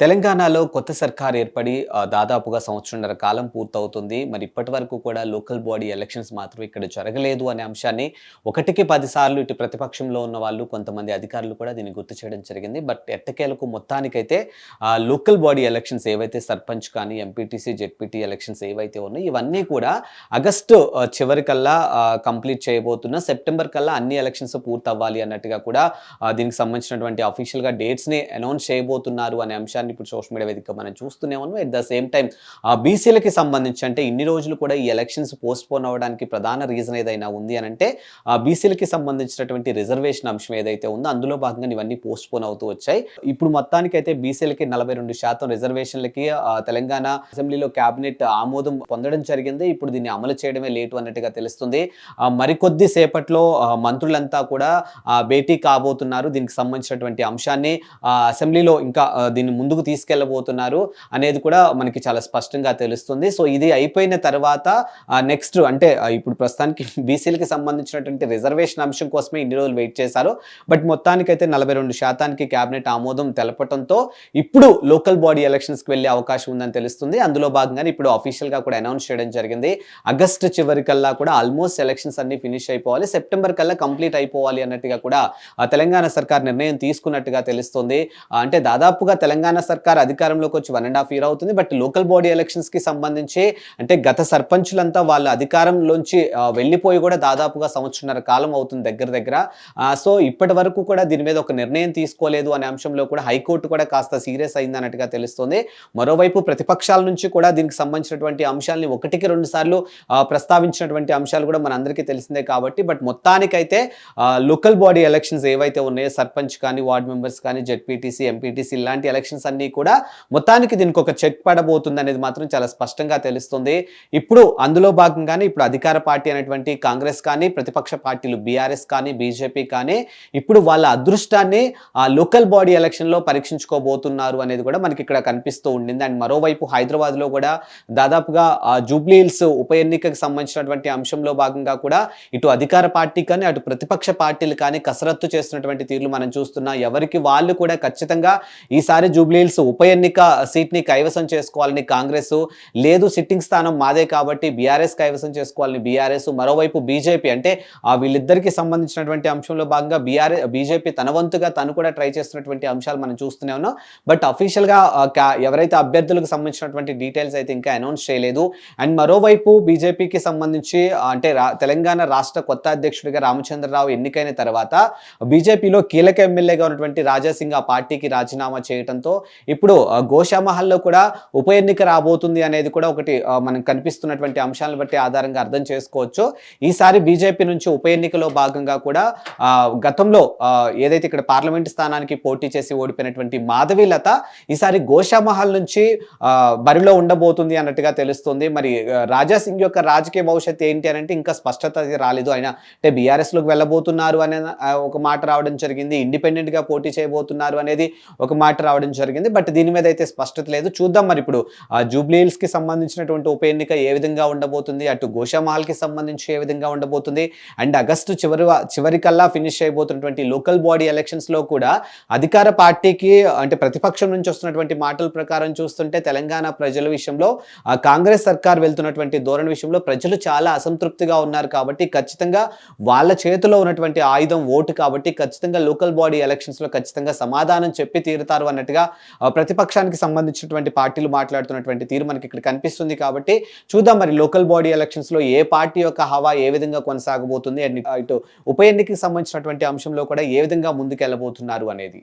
తెలంగాణలో కొత్త సర్కార్ ఏర్పడి దాదాపుగా సంవత్సరంన్నర కాలం పూర్తవుతుంది. మరి ఇప్పటి వరకు కూడా లోకల్ బాడీ ఎలక్షన్స్ మాత్రం ఇక్కడ జరగలేదు అనే అంశాన్ని ఒకటికి పదిసార్లు ఇటు ప్రతిపక్షంలో ఉన్న వాళ్ళు కొంతమంది అధికారులు కూడా దీన్ని గుర్తు చేయడం జరిగింది. బట్ ఎట్టకేలకు మొత్తానికైతే లోకల్ బాడీ ఎలక్షన్స్ ఏవైతే సర్పంచ్ కానీ ఎంపీటీసీ జెడ్పీటీ ఎలక్షన్స్ ఏవైతే ఉన్నాయో ఇవన్నీ కూడా ఆగస్టు చివరికల్లా కంప్లీట్ చేయబోతున్న సెప్టెంబర్ కల్లా అన్ని ఎలక్షన్స్ పూర్తవ్వాలి అన్నట్టుగా కూడా దీనికి సంబంధించినటువంటి అఫీషియల్గా డేట్స్ని అనౌన్స్ చేయబోతున్నారు అనే అంశాన్ని ఇప్పుడు సోషల్ మీడియా వేదిక మనం చూస్తూనే ఉన్నాం. ఎట్ ద సేమ్ టైం ఆ బీసీలకి సంబంధించి అంటే ఇన్ని రోజులు కూడా ఈ ఎలక్షన్స్ పోస్ట్ పోన్ అవ్వడానికి ప్రధాన రీజన్ ఏదైనా ఉంది అని అంటే ఆ బీసీలకి సంబంధించినటువంటి రిజర్వేషన్ అంశం ఏదైతే ఉందో అందులో భాగంగా ఇవన్నీ పోస్ట్ పోన్ అవుతూ వచ్చాయి. ఇప్పుడు మొత్తానికైతే బీసీలకి నలభై రెండు శాతం రిజర్వేషన్లకి తెలంగాణ అసెంబ్లీలో కేబినెట్ ఆమోదం పొందడం జరిగింది. ఇప్పుడు దీన్ని అమలు చేయడమే లేటు అన్నట్టుగా తెలుస్తుంది. మరికొద్ది సేపట్లో మంత్రులంతా కూడా భేటీ కాబోతున్నారు. దీనికి సంబంధించినటువంటి అంశాన్ని అసెంబ్లీలో ఇంకా దీన్ని ముందు ముందుకు తీసుకెళ్ళబోతున్నారు అనేది కూడా మనకి చాలా స్పష్టంగా తెలుస్తుంది. సో ఇది అయిపోయిన తర్వాత నెక్స్ట్ అంటే ఇప్పుడు ప్రస్తుతానికి బీసీలకి సంబంధించినటువంటి రిజర్వేషన్ అంశం కోసమే ఇన్ని రోజులు వెయిట్ చేశారు. బట్ మొత్తానికైతే నలభై రెండు శాతానికి కేబినెట్ ఆమోదం తెలపడంతో ఇప్పుడు లోకల్ బాడీ ఎలక్షన్స్కి వెళ్ళే అవకాశం ఉందని తెలుస్తుంది. అందులో భాగంగానే ఇప్పుడు అఫీషియల్గా కూడా అనౌన్స్ చేయడం జరిగింది. ఆగస్టు చివరికల్లా కూడా ఆల్మోస్ట్ ఎలక్షన్స్ అన్ని ఫినిష్ అయిపోవాలి. సెప్టెంబర్ కల్లా కంప్లీట్ అయిపోవాలి అన్నట్టుగా కూడా తెలంగాణ సర్కార్ నిర్ణయం తీసుకున్నట్టుగా తెలుస్తుంది. అంటే దాదాపుగా తెలంగాణ సర్కార్ అధికారంలోకి వచ్చి వన్ అండ్ హాఫ్ ఇయర్ అవుతుంది. బట్ లోకల్ బాడీ ఎలక్షన్స్కి సంబంధించి అంటే గత సర్పంచులంతా వాళ్ళ అధికారంలోంచి వెళ్ళిపోయి కూడా దాదాపుగా సంవత్సరన్నర కాలం అవుతుంది దగ్గర దగ్గర. సో ఇప్పటి వరకు కూడా దీని మీద ఒక నిర్ణయం తీసుకోలేదు అనే అంశంలో కూడా హైకోర్టు కూడా కాస్త సీరియస్ అయింది అన్నట్టుగా తెలుస్తుంది. మరోవైపు ప్రతిపక్షాల నుంచి కూడా దీనికి సంబంధించినటువంటి అంశాలని ఒకటికి రెండు సార్లు ప్రస్తావించినటువంటి అంశాలు కూడా మనందరికీ తెలిసిందే కాబట్టి. బట్ మొత్తానికైతే లోకల్ బాడీ ఎలక్షన్స్ ఏవైతే ఉన్నాయో సర్పంచ్ కానీ వార్డ్ మెంబర్స్ కానీ జెడ్పీటీసీ ఎంపీటీసీ ఇలాంటి ఎలక్షన్స్ అన్ని కూడా మొత్తానికి దీనికి ఒక చెక్ పడబోతుంది అనేది మాత్రం చాలా స్పష్టంగా తెలుస్తుంది. ఇప్పుడు అందులో భాగంగానే ఇప్పుడు అధికార పార్టీ అనేటువంటి కాంగ్రెస్ కానీ ప్రతిపక్ష పార్టీలు బీఆర్ఎస్ కానీ బీజేపీ కానీ ఇప్పుడు వాళ్ళ అదృష్టాన్ని ఆ లోకల్ బాడీ ఎలక్షన్లో పరీక్షించుకోబోతున్నారు అనేది కూడా మనకి ఇక్కడ కనిపిస్తూ ఉండింది. అండ్ మరోవైపు హైదరాబాద్లో కూడా దాదాపుగా ఆ జూబ్లీ హిల్స్ ఉప ఎన్నికకు సంబంధించినటువంటి అంశంలో భాగంగా కూడా ఇటు అధికార పార్టీ కానీ అటు ప్రతిపక్ష పార్టీలు కానీ కసరత్తు చేస్తున్నటువంటి తీరులు మనం చూస్తున్నాం. ఎవరికి వాళ్ళు కూడా ఖచ్చితంగా ఈసారి జూబ్లీ హిల్స్ ఉప ఎన్నిక సీట్ని కైవసం చేసుకోవాలని కాంగ్రెస్ లేదు సిట్టింగ్ స్థానం మాదే కాబట్టి బీఆర్ఎస్ కైవసం చేసుకోవాలని బీఆర్ఎస్ మరోవైపు బీజేపీ అంటే వీళ్ళిద్దరికి సంబంధించినటువంటి అంశంలో భాగంగా బీఆర్ఎస్ బీజేపీ తన వంతుగా తను కూడా ట్రై చేస్తున్నటువంటి అంశాలు మనం చూస్తూనే ఉన్నాం. బట్ అఫీషియల్గా ఎవరైతే అభ్యర్థులకు సంబంధించినటువంటి డీటెయిల్స్ అయితే ఇంకా అనౌన్స్ చేయలేదు. అండ్ మరోవైపు బీజేపీకి సంబంధించి అంటే రా- తెలంగాణ రాష్ట్ర కొత్త అధ్యక్షుడిగా రామచంద్రరావు ఎన్నికైన తర్వాత బీజేపీలో కీలక ఎమ్మెల్యేగా ఉన్నటువంటి రాజాసింగ్ ఆ పార్టీకి రాజీనామా చేయడంతో ఇప్పుడు గోషామహల్లో కూడా ఉప ఎన్నిక రాబోతుంది అనేది కూడా ఒకటి మనం కనిపిస్తున్నటువంటి అంశాలను బట్టి ఆధారంగా అర్థం చేసుకోవచ్చు. ఈసారి బీజేపీ నుంచి ఉప ఎన్నికలో భాగంగా కూడా గతంలో ఏదైతే ఇక్కడ పార్లమెంట్ స్థానానికి పోటీ చేసి ఓడిపోయినటువంటి మాధవి లత ఈసారి గోషామహల్ నుంచి బరిలో ఉండబోతుంది అన్నట్టుగా తెలుస్తుంది. మరి రాజా సింగ్ యొక్క రాజకీయ భవిష్యత్తు ఏంటి అని అంటే ఇంకా స్పష్టత రాలేదు. ఆయన అంటే బీఆర్ఎస్లోకి వెళ్ళబోతున్నారు అనే ఒక మాట రావడం జరిగింది. ఇండిపెండెంట్గా పోటీ చేయబోతున్నారు అనేది ఒక మాట రావడం జరిగింది. బట్ దీని మీద అయితే స్పష్టత లేదు. చూద్దాం మరి ఇప్పుడు ఆ జూబ్లీల్స్కి సంబంధించినటువంటి ఉప ఎన్నిక ఏ విధంగా ఉండబోతుంది అటు గోషామహల్కి సంబంధించి ఏ విధంగా ఉండబోతుంది అండ్ ఆగస్టు చివరి చివరికల్లా ఫినిష్ అయిపోతున్నటువంటి లోకల్ బాడీ ఎలక్షన్స్లో కూడా అధికార పార్టీకి అంటే ప్రతిపక్షం నుంచి వస్తున్నటువంటి మాటల ప్రకారం చూస్తుంటే తెలంగాణ ప్రజల విషయంలో ఆ కాంగ్రెస్ సర్కార్ వెళ్తున్నటువంటి ధోరణి విషయంలో ప్రజలు చాలా అసంతృప్తిగా ఉన్నారు కాబట్టి ఖచ్చితంగా వాళ్ళ చేతిలో ఉన్నటువంటి ఆయుధం ఓటు కాబట్టి ఖచ్చితంగా లోకల్ బాడీ ఎలక్షన్స్లో ఖచ్చితంగా సమాధానం చెప్పి తీరుతారు అన్నట్టుగా ప్రతిపక్షానికి సంబంధించినటువంటి పార్టీలు మాట్లాడుతున్నటువంటి తీరు మనకి ఇక్కడ కనిపిస్తుంది కాబట్టి చూద్దాం మరి లోకల్ బాడీ ఎలక్షన్స్లో ఏ పార్టీ యొక్క హవా ఏ విధంగా కొనసాగబోతుంది అండ్ ఇటు ఉప ఎన్నికకి సంబంధించినటువంటి అంశంలో కూడా ఏ విధంగా ముందుకెళ్ళబోతున్నారు అనేది.